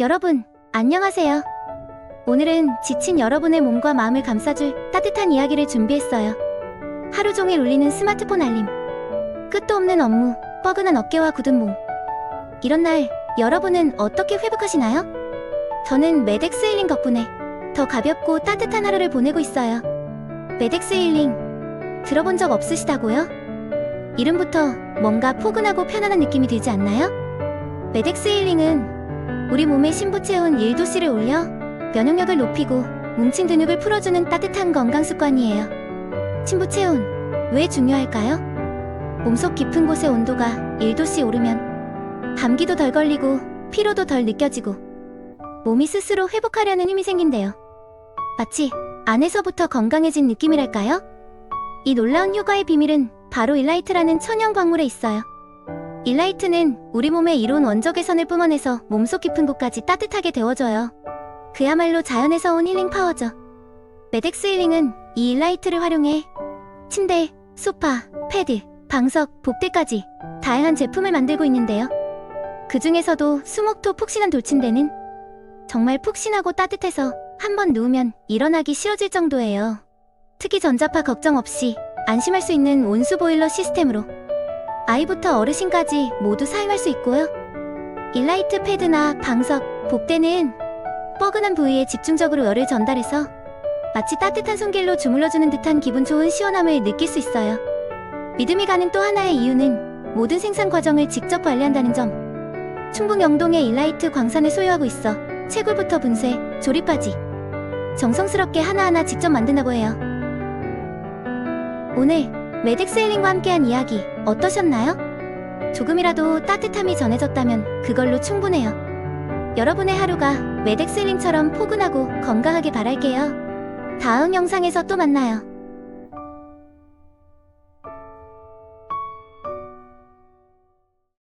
여러분, 안녕하세요. 오늘은 지친 여러분의 몸과 마음을 감싸줄 따뜻한 이야기를 준비했어요. 하루 종일 울리는 스마트폰 알림. 끝도 없는 업무, 뻐근한 어깨와 굳은 몸. 이런 날, 여러분은 어떻게 회복하시나요? 저는 메덱스 힐링 덕분에 더 가볍고 따뜻한 하루를 보내고 있어요. 메덱스 힐링, 들어본 적 없으시다고요? 이름부터 뭔가 포근하고 편안한 느낌이 들지 않나요? 메덱스 힐링은 우리 몸에 신부 체온 1도씨를 올려 면역력을 높이고 뭉친 근육을 풀어주는 따뜻한 건강 습관이에요. 신부 체온 왜 중요할까요? 몸속 깊은 곳의 온도가 1도씨 오르면 감기도 덜 걸리고 피로도 덜 느껴지고 몸이 스스로 회복하려는 힘이 생긴대요. 마치 안에서부터 건강해진 느낌이랄까요? 이 놀라운 효과의 비밀은 바로 일라이트라는 천연 광물에 있어요. 일라이트는 우리 몸의 이로운 원적 개선을 뿜어내서 몸속 깊은 곳까지 따뜻하게 데워줘요. 그야말로 자연에서 온 힐링 파워죠. 메덱스 힐링은 이 일라이트를 활용해 침대, 소파, 패드, 방석, 복대까지 다양한 제품을 만들고 있는데요. 그 중에서도 수목토 푹신한 돌침대는 정말 푹신하고 따뜻해서 한 번 누우면 일어나기 싫어질 정도예요. 특히 전자파 걱정 없이 안심할 수 있는 온수 보일러 시스템으로 아이부터 어르신까지 모두 사용할 수 있고요. 일라이트 패드나 방석, 복대는 뻐근한 부위에 집중적으로 열을 전달해서 마치 따뜻한 손길로 주물러주는 듯한 기분 좋은 시원함을 느낄 수 있어요. 믿음이 가는 또 하나의 이유는 모든 생산 과정을 직접 관리한다는 점. 충북 영동의 일라이트 광산을 소유하고 있어 채굴부터 분쇄, 조립까지 정성스럽게 하나하나 직접 만든다고 해요. 오늘 메덱스 힐링과 함께한 이야기 어떠셨나요? 조금이라도 따뜻함이 전해졌다면 그걸로 충분해요. 여러분의 하루가 메덱스 힐링처럼 포근하고 건강하게 바랄게요. 다음 영상에서 또 만나요.